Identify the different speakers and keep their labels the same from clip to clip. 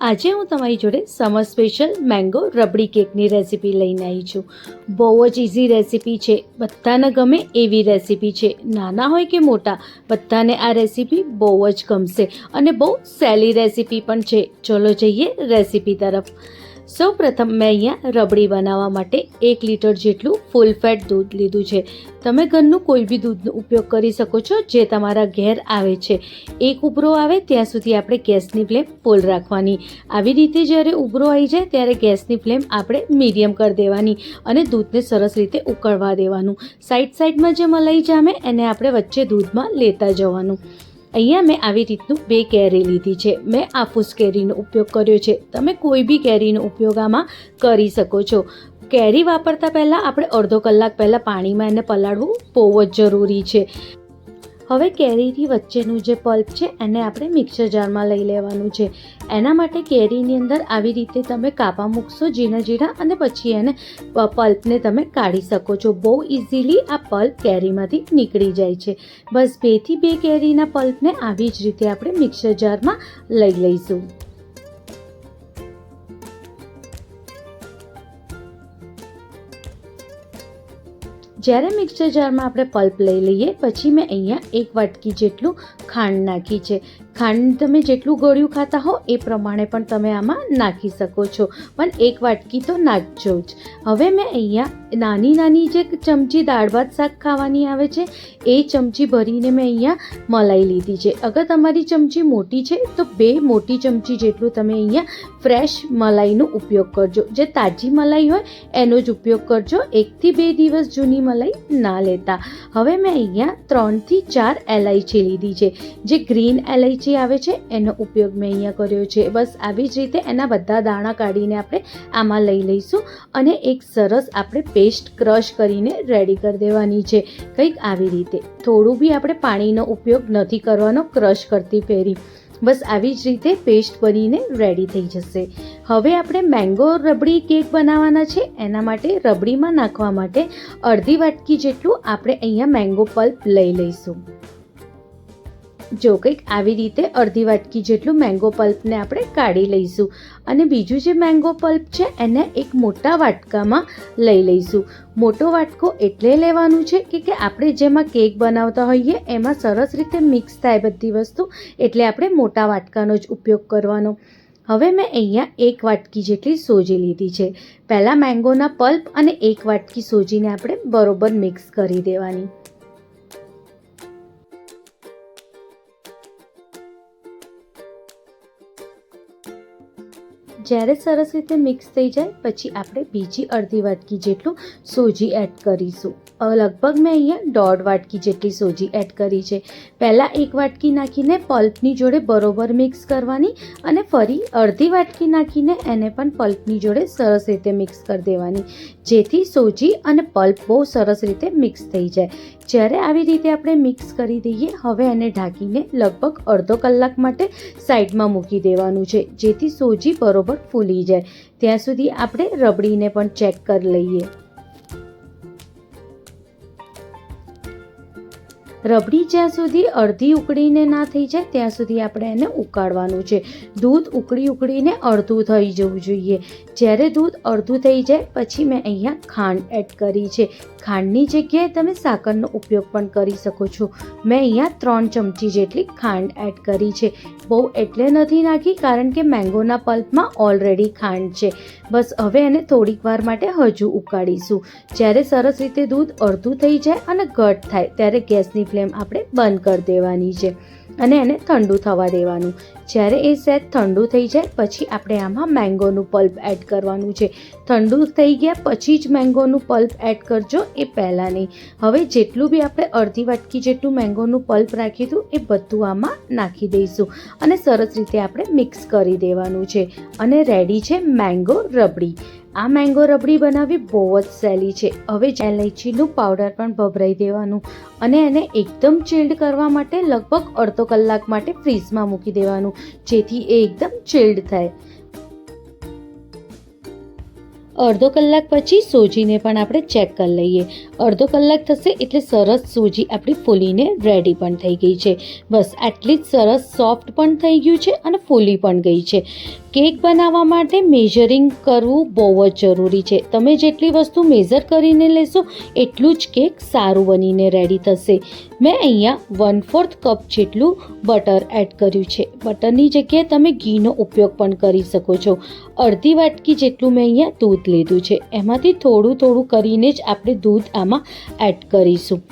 Speaker 1: આજે હું તમારી જોડે સમર સ્પેશિયલ મેંગો રબડી કેકની રેસીપી લઈને આવી છું. બહુ જ ઇઝી રેસીપી છે. બધાને ગમે એવી રેસીપી છે. નાના હોય કે મોટા, બધાને આ રેસીપી બહુ જ ગમશે અને બહુ સહેલી રેસીપી પણ છે. ચલો જઈએ રેસીપી તરફ. સૌ પ્રથમ મેં અહીંયા રબડી બનાવવા માટે એક લીટર જેટલું ફૂલ ફેટ દૂધ લીધું છે. તમે ઘરનું કોઈ બી દૂધનો ઉપયોગ કરી શકો છો જે તમારા ઘેર આવે છે. એક ઉભરો આવે ત્યાં સુધી આપણે ગેસની ફ્લેમ ફૂલ રાખવાની. આવી રીતે જ્યારે ઉભરો આવી જાય ત્યારે ગેસની ફ્લેમ આપણે મીડિયમ કરી દેવાની અને દૂધને સરસ રીતે ઉકળવા દેવાનું. સાઈડ સાઈડમાં જે મલાઈ જામે એને આપણે વચ્ચે દૂધમાં લેતા જવાનું. અહીંયા મેં આવી રીતનું બે કેરી લીધી છે. મેં આફૂસ કેરીનો ઉપયોગ કર્યો છે. તમે કોઈ બી કેરીનો ઉપયોગ આમાં કરી શકો છો. કેરી વાપરતા પહેલાં આપણે અડધો કલાક પહેલાં પાણીમાં એને પલાળવું બહુ જ જરૂરી છે. હવે કેરીની વચ્ચેનું જે પલ્પ છે, એને આપણે મિક્સર જારમાં લઈ લેવાનું છે. એના માટે કેરીની અંદર આવી રીતે તમે કાપા મૂકશો ઝીણા ઝીણા અને પછી એને પલ્પને તમે કાઢી શકો છો. બહુ ઇઝીલી આ પલ્પ કેરીમાંથી નીકળી જાય છે. બસ બેથી બે કેરીના પલ્પને આવી જ રીતે આપણે મિક્સર જારમાં લઈ લઈશું. જ્યારે મિક્સર જારમાં આપણે પલ્પ લઈ લઈએ, પછી મેં અહીંયા એક વાટકી જેટલું ખાંડ નાખી છે. ખાંડ તમે જેટલું ગળ્યું ખાતા હો, એ પ્રમાણે પણ તમે આમાં નાખી શકો છો. પણ એક વાટકી તો નાખજો જ. હવે મેં અહીંયા નાની નાની જે ચમચી દાળ ભાત શાક ખાવાની આવે છે, એ ચમચી ભરીને મેં અહીંયા મલાઈ લીધી છે. અગર તમારી ચમચી મોટી છે, તો બે મોટી ચમચી જેટલું તમે અહીંયા ફ્રેશ મલાઈનો ઉપયોગ કરજો. જે તાજી મલાઈ હોય, એનો જ ઉપયોગ કરજો. એકથી બે દિવસ જૂની મલાઈ ના લેતા. હવે મેં અહીંયા ત્રણથી ચાર એલાયચી લીધી છે. જે ગ્રીન એલાયચી આવે છે, એનો ઉપયોગ મેં અહીંયા કર્યો છે. બસ આવી જ રીતે એના બધા દાણા કાઢીને આપણે આમાં લઈ લઈશું અને એક સરસ આપણે પેસ્ટ ક્રશ કરીને રેડી કરી દેવાની છે. કંઈક આવી રીતે. થોડું બી આપણે પાણીનો ઉપયોગ નથી કરવાનો, ક્રશ કરતી ફેરી બસ આવી જ રીતે પેસ્ટ બનીને રેડી થઈ જશે. હવે આપણે મેંગો રબડી કેક બનાવવાના છે. એના માટે રબડીમાં નાખવા માટે અડધી વાટકી જેટલું આપણે અહીંયા મેંગો પલ્પ લઈ લઈશું. જો કંઈક આવી રીતે અડધી વાટકી જેટલું મેંગો પલ્પને આપણે કાઢી લઈશું. અને બીજું જે મેંગો પલ્પ છે, એને એક મોટા વાટકામાં લઈ લઈશું. મોટો વાટકો એટલે લેવાનું છે કે કે આપણે જેમાં કેક બનાવતા હોઈએ, એમાં સરસ રીતે મિક્સ થાય બધી વસ્તુ, એટલે આપણે મોટા વાટકાનો જ ઉપયોગ કરવાનો. હવે મેં અહીંયા એક વાટકી જેટલી સોજી લીધી છે. પહેલાં મેંગોના પલ્પ અને એક વાટકી સોજીને આપણે બરોબર મિક્સ કરી દેવાની. જ્યારે સરસ રીતે મિક્સ થઈ જાય, પછી આપણે બીજી અડધી વાટકી જેટલું સોજી એડ કરીશું. લગભગ મેં અહીંયા દોઢ વાટકી જેટલી સોજી એડ કરી છે. પહેલાં એક વાટકી નાખીને પલ્પની જોડે બરોબર મિક્સ કરવાની અને ફરી અડધી વાટકી નાખીને એને પણ પલ્પની જોડે સરસ રીતે મિક્સ કરી દેવાની. જેથી સોજી અને પલ્પ બહુ સરસ રીતે મિક્સ થઈ જાય. જ્યારે આવી રીતે આપણે મિક્સ કરી દઈએ, હવે એને ઢાંકીને લગભગ અડધો કલાક માટે સાઈડમાં મૂકી દેવાનું છે, જેથી સોજી બરોબર ફૂલી જાય. ત્યાં સુધી આપણે રબડીને પણ ચેક કરી લઈએ. રબડી જ્યાં સુધી અડધી ઉકળીને ના થઈ જાય, ત્યાં સુધી આપણે એને ઉકાળવાનું છે. દૂધ ઉકળી ઉકળીને અડધું થઈ જવું જોઈએ. જ્યારે દૂધ અડધું થઈ જાય, પછી મેં અહીંયા ખાંડ એડ કરી છે. ખાંડની જગ્યાએ તમે સાકરનો ઉપયોગ પણ કરી શકો છો. મેં અહીંયા ત્રણ ચમચી જેટલી ખાંડ એડ કરી છે. બહુ એટલે નથી નાખી, કારણ કે મેંગોના પલ્પમાં ઓલરેડી ખાંડ છે. બસ હવે એને થોડીક વાર માટે હજુ ઉકાળીશું. જ્યારે સરસ રીતે દૂધ અડધું થઈ જાય અને ઘટ થાય, ત્યારે ગેસની ફ્લેમ આપણે બંધ કરી દેવાની છે. અને એને ઠંડુ થવા દેવાનું. જ્યારે એ સેટ ઠંડુ થઈ જાય, પછી આપણે આમાં મેંગોનું પલ્પ એડ કરવાનું છે. ઠંડુ થઈ ગયા પછી જ મેંગોનું પલ્પ એડ કરજો, એ પહેલાં નહીં. હવે જેટલું બી આપણે અડધી વાટકી જેટલું મેંગોનું પલ્પ રાખ્યું હતું એ બધું આમાં નાખી દઈશું. અને સરસ રીતે આપણે મિક્સ કરી દેવાનું છે. અને રેડી છે મેંગો રબડી. આ મેંગો રબડી બનાવવી બહુ જ સહેલી છે. હવે જ એલાયચીનું પાવડર પણ ભભરાઈ દેવાનું અને એને એકદમ ચિલ્ડ કરવા માટે લગભગ અડધો કલાક માટે ફ્રીઝમાં મૂકી દેવાનું, જેથી એ એકદમ ચિલ્ડ થાય. અડધો કલાક પછી સોજીને પણ આપણે ચેક કરી લઈએ. અડધો કલાક થશે એટલે સરસ સોજી આપણી ફૂલીને રેડી પણ થઈ ગઈ છે. બસ આટલી જ સરસ સોફ્ટ પણ થઈ ગયું છે અને ફૂલી પણ ગઈ છે. કેક બનાવવા માટે મેઝરિંગ કરવું બહુ જ જરૂરી છે. તમે જેટલી વસ્તુ મેઝર કરીને લેશો, એટલું જ કેક સારું બનીને રેડી થશે. મેં અહીંયા વન ફોર્થ કપ જેટલું બટર એડ કર્યું છે. બટરની જગ્યાએ તમે ઘીનો ઉપયોગ પણ કરી શકો છો. અડધી વાટકી જેટલું મેં અહીંયા દૂધ લીધું છે. એમાંથી થોડું થોડું કરીને જ આપણે દૂધ આમાં એડ કરીશું.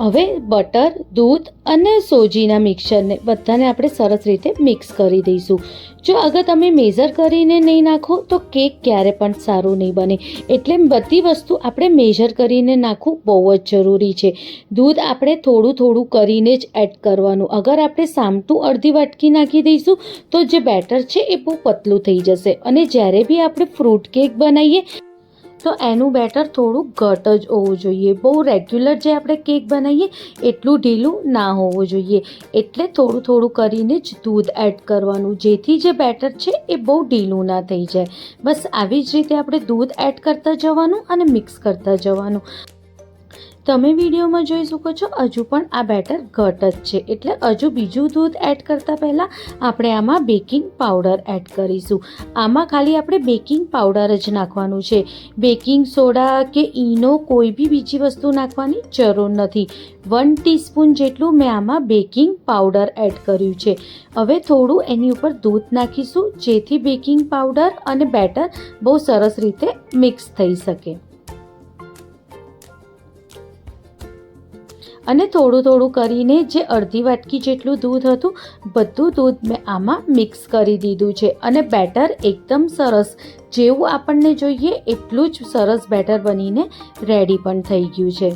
Speaker 1: હવે બટર, દૂધ અને સોજીના મિક્સરને બધાને આપણે સરસ રીતે મિક્સ કરી દઈશું. જો અગર તમે મેઝર કરીને નહીં નાખો, તો કેક ક્યારે પણ સારું નહીં બને. એટલે બધી વસ્તુ આપણે મેઝર કરીને નાખવું બહુ જ જરૂરી છે. દૂધ આપણે થોડું થોડું કરીને જ એડ કરવાનું. અગર આપણે સામટું અડધી વાટકી નાખી દઈશું, તો જે બેટર છે એ બહુ પતલું થઈ જશે. અને જ્યારે બી આપણે ફ્રૂટ કેક બનાવીએ તો એનું બેટર થોડું ઘટ જ હોવું જોઈએ. બહુ રેગ્યુલર જે આપણે કેક બનાવીએ, એટલું ઢીલું ના હોવું જોઈએ. એટલે થોડું થોડું કરીને જ દૂધ એડ કરવાનું. જેથી જે બેટર છે એ બહુ ઢીલું ના થઈ જાય. બસ આવી જ રીતે આપણે દૂધ એડ કરતા જવાનું અને મિક્સ કરતા જવાનું. તમે વિડીયોમાં જોઈ શકો છો, હજુ પણ આ બેટર ઘટ જ છે. એટલે હજુ બીજું દૂધ એડ કરતાં પહેલાં આપણે આમાં બેકિંગ પાવડર એડ કરીશું. આમાં ખાલી આપણે બેકિંગ પાવડર જ નાખવાનું છે. બેકિંગ સોડા કે ઈનો કોઈ બી બીજી વસ્તુ નાખવાની જરૂર નથી. વન ટીસ્પૂન જેટલું મેં આમાં બેકિંગ પાવડર એડ કર્યું છે. હવે થોડું એની ઉપર દૂધ નાખીશું, જેથી બેકિંગ પાવડર અને બેટર બહુ સરસ રીતે મિક્સ થઈ શકે. અને થોડું થોડું કરીને જે અડધી વાટકી જેટલું દૂધ હતું, બધું દૂધ મેં આમાં મિક્સ કરી દીધું છે. અને બેટર એકદમ સરસ, જેવું આપણને જોઈએ એટલું જ સરસ બેટર બનીને રેડી પણ થઈ ગયું છે.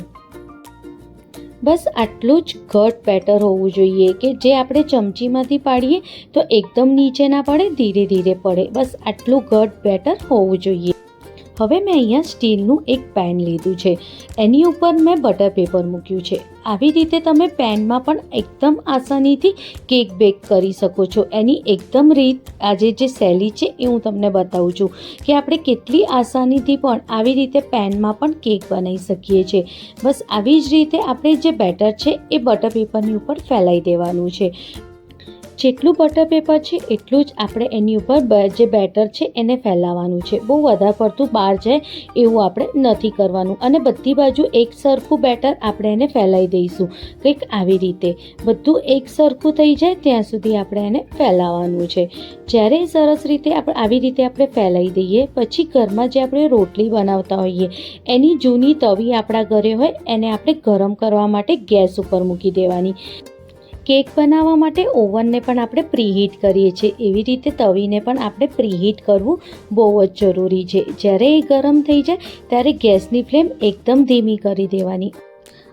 Speaker 1: બસ આટલું જ ઘટ બેટર હોવું જોઈએ કે જે આપણે ચમચીમાંથી પાડીએ તો એકદમ નીચે ના પડે, ધીરે ધીરે પડે. બસ આટલું ઘટ બેટર હોવું જોઈએ. હવે મેં અહીંયા સ્ટીલનું એક પેન લીધું છે. એની ઉપર મેં બટર પેપર મૂક્યું છે. આવી રીતે તમે પેનમાં પણ એકદમ આસાનીથી કેક બેક કરી શકો છો. એની એકદમ રીત આજે જે સહેલી છે એ હું તમને બતાવું છું કે આપણે કેટલી આસાનીથી પણ આવી રીતે પેનમાં પણ કેક બનાવી શકીએ છીએ. બસ આવી જ રીતે આપણે જે બેટર છે એ બટર પેપરની ઉપર ફેલાઈ દેવાનું છે. જેટલું બટર પેપર છે, એટલું જ આપણે એની ઉપર જે બેટર છે, એને ફેલાવવાનું છે. બહુ વધારે પડતું બહાર જાય એવું આપણે નથી કરવાનું. અને બધી બાજુ એક સરખું બેટર આપણે એને ફેલાવી દઈશું. કંઈક આવી રીતે. બધું એક સરખું થઈ જાય, ત્યાં સુધી આપણે એને ફેલાવવાનું છે. જ્યારે સરસ રીતે આપણે આવી રીતે આપણે ફેલાવી દઈએ, પછી ઘરમાં જે આપણે રોટલી બનાવતા હોઈએ, એની જૂની તવી આપણા ઘરે હોય, એને આપણે ગરમ કરવા માટે ગેસ ઉપર મૂકી દેવાની. કેક બનાવવા માટે ઓવનને પણ આપણે પ્રીહીટ કરીએ છીએ. એવી રીતે તવીને પણ આપણે પ્રીહીટ કરવું બહુ જ જરૂરી છે. જ્યારે એ ગરમ થઈ જાય, ત્યારે ગેસની ફ્લેમ એકદમ ધીમી કરી દેવાની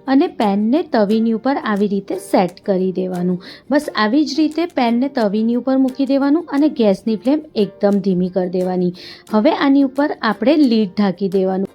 Speaker 1: અને પેનને તવીની ઉપર આવી રીતે સેટ કરી દેવાનું. બસ આવી જ રીતે પેનને તવીની ઉપર મૂકી દેવાનું અને ગેસની ફ્લેમ એકદમ ધીમી કરી દેવાની. હવે આની ઉપર આપણે લીડ ઢાંકી દેવાનું.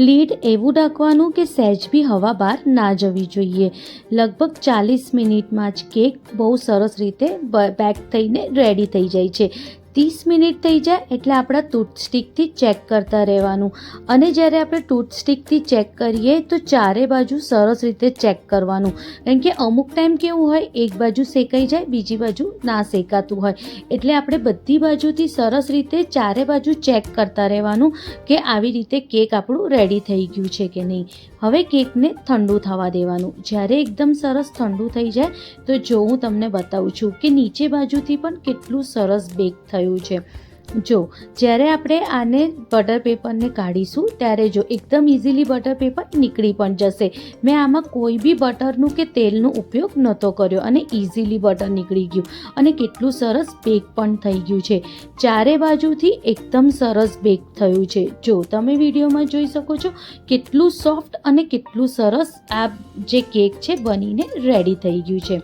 Speaker 1: લીડ એવું ઢાંકવાનું કે સહેજ બી હવા બહાર ના જવી જોઈએ. લગભગ ચાલીસ મિનિટમાં જ કેક બહુ સરસ રીતે બેક થઈને રેડી થઈ જાય છે. ત્રીસ મિનિટ થઈ જાય એટલે આપણા ટૂથસ્ટિકથી ચેક કરતા રહેવાનું. અને જ્યારે આપણે ટૂથસ્ટિકથી ચેક કરીએ તો ચારે બાજુ સરસ રીતે ચેક કરવાનું. કારણ કે અમુક ટાઈમ કેવું હોય, એક બાજુ શેકાઈ જાય, બીજી બાજુ ના શેકાતું હોય. એટલે આપણે બધી બાજુથી સરસ રીતે ચારે બાજુ ચેક કરતા રહેવાનું કે આવી રીતે કેક આપણું રેડી થઈ ગયું છે કે નહીં. હવે કેકને ઠંડુ થવા દેવાનું. જ્યારે એકદમ સરસ ઠંડુ થઈ જાય, તો જો હું તમને બતાવું છું કે નીચે બાજુથી પણ કેટલું સરસ બેક થયું. છે. જો, જ્યારે આપણે આને બટર પેપરને કાઢીશું, ત્યારે જો એકદમ ઇઝીલી બટર પેપર નીકળી પણ જશે. મેં આમાં કોઈ બી બટરનું કે તેલનો ઉપયોગ નહોતો કર્યો અને ઇઝીલી બટર નીકળી ગયું. અને કેટલું સરસ બેક પણ થઈ ગયું છે. ચારે બાજુથી એકદમ સરસ બેક થયું છે. જો, તમે વિડીયોમાં જોઈ શકો છો કેટલું સોફ્ટ અને કેટલું સરસ આ જે કેક છે, બનીને રેડી થઈ ગયું છે.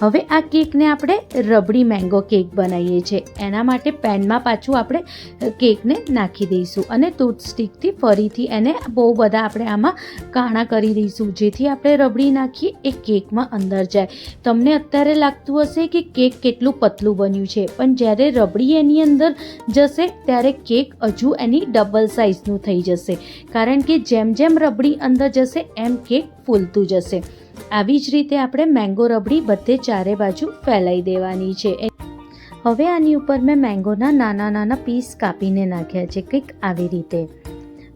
Speaker 1: હવે આ કેકને આપણે રબડી મેંગો કેક બનાવીએ છીએ. એના માટે પેનમાં પાછું આપણે કેકને નાખી દઈશું અને ટૂથસ્ટિકથી ફરીથી એને બહુ બધા આપણે આમાં કાણા કરી દઈશું. જેથી આપણે રબડી નાખીએ, એ કેકમાં અંદર જાય. તમને અત્યારે લાગતું હશે કે કેક કેટલું પતલું બન્યું છે, પણ જ્યારે રબડી એની અંદર જશે, ત્યારે કેક હજુ એની ડબલ સાઇઝનું થઈ જશે. કારણ કે જેમ જેમ રબડી અંદર જશે, એમ કેક ફૂલતું જશે. આવી જ રીતે આપણે મેંગો રબડી બધે ચારે બાજુ ફેલાઈ દેવાની છે. હવે આની ઉપર મેં મેંગોના નાના નાના પીસ કાપીને નાખ્યા છે કંઈક આવી રીતે.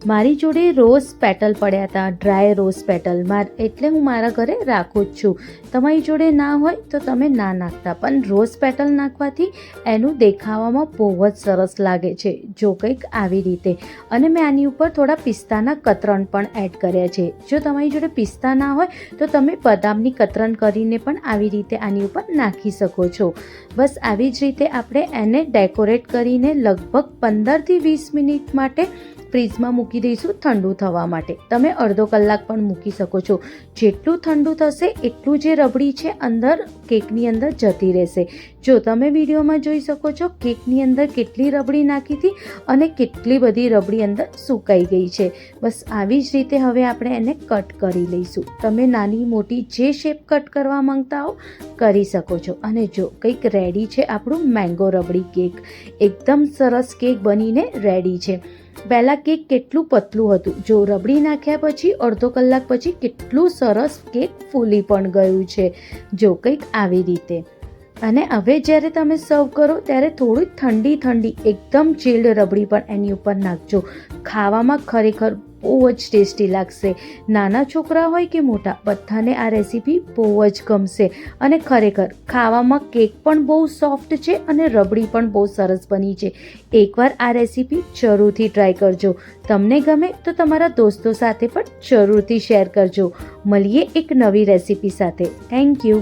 Speaker 1: મારી જોડે રોઝ પેટલ પડ્યા હતા, ડ્રાય રોઝ પેટલ. માર, એટલે હું મારા ઘરે રાખું જ છું. તમારી જોડે ના હોય તો તમે ના નાખતા, પણ રોઝ પેટલ નાખવાથી એનું દેખાવામાં બહુ જ સરસ લાગે છે, જો કંઈક આવી રીતે. અને મેં આની ઉપર થોડા પિસ્તાના કતરણ પણ એડ કર્યા છે. જો તમારી જોડે પિસ્તા ના હોય તો તમે બદામની કતરણ કરીને પણ આવી રીતે આની ઉપર નાખી શકો છો. બસ આવી જ રીતે આપણે એને ડેકોરેટ કરીને લગભગ પંદરથી વીસ મિનિટ માટે ફ્રીજમાં મૂકી દઈશું ઠંડુ થવા માટે. તમે અડધો કલાક પણ મૂકી શકો છો. જેટલું ઠંડુ થશે, એટલું જે રબડી છે અંદર કેકની અંદર જતી રહેશે. જો તમે વિડીયોમાં જોઈ શકો છો, કેકની અંદર કેટલી રબડી નાખી હતી અને કેટલી બધી રબડી અંદર સુકાઈ ગઈ છે. બસ આવી જ રીતે હવે આપણે એને કટ કરી લઈશું. તમે નાની મોટી જે શેપ કટ કરવા માંગતા હો, કરી શકો છો. અને જો કંઈક રેડી છે આપણું મેંગો રબડી કેક. એકદમ સરસ કેક બનીને રેડી છે. પહેલાં કેક કેટલું પતલું હતું? જો રબડી નાખ્યા પછી, અડધો કલાક પછી કેટલું સરસ કેક ફૂલી પણ ગયું છે, જો કંઈક આવી રીતે. અને હવે જ્યારે તમે સર્વ કરો, ત્યારે થોડી ઠંડી ઠંડી એકદમ ચીલ્ડ રબડી પણ એની ઉપર નાખજો. ખાવામાં ખરેખર બહુ જ ટેસ્ટી લાગશે. નાના છોકરા હોય કે મોટા, બધાને આ રેસીપી બહુ જ ગમશે. અને ખરેખર, ખાવામાં કેક પણ બહુ સોફ્ટ છે અને રબડી પણ બહુ સરસ બની છે. એકવાર આ રેસીપી જરૂરથી ટ્રાય કરજો. તમને ગમે તો તમારા દોસ્તો સાથે પણ જરૂરથી શેર કરજો. મળીએ એક નવી રેસીપી સાથે. Thank you.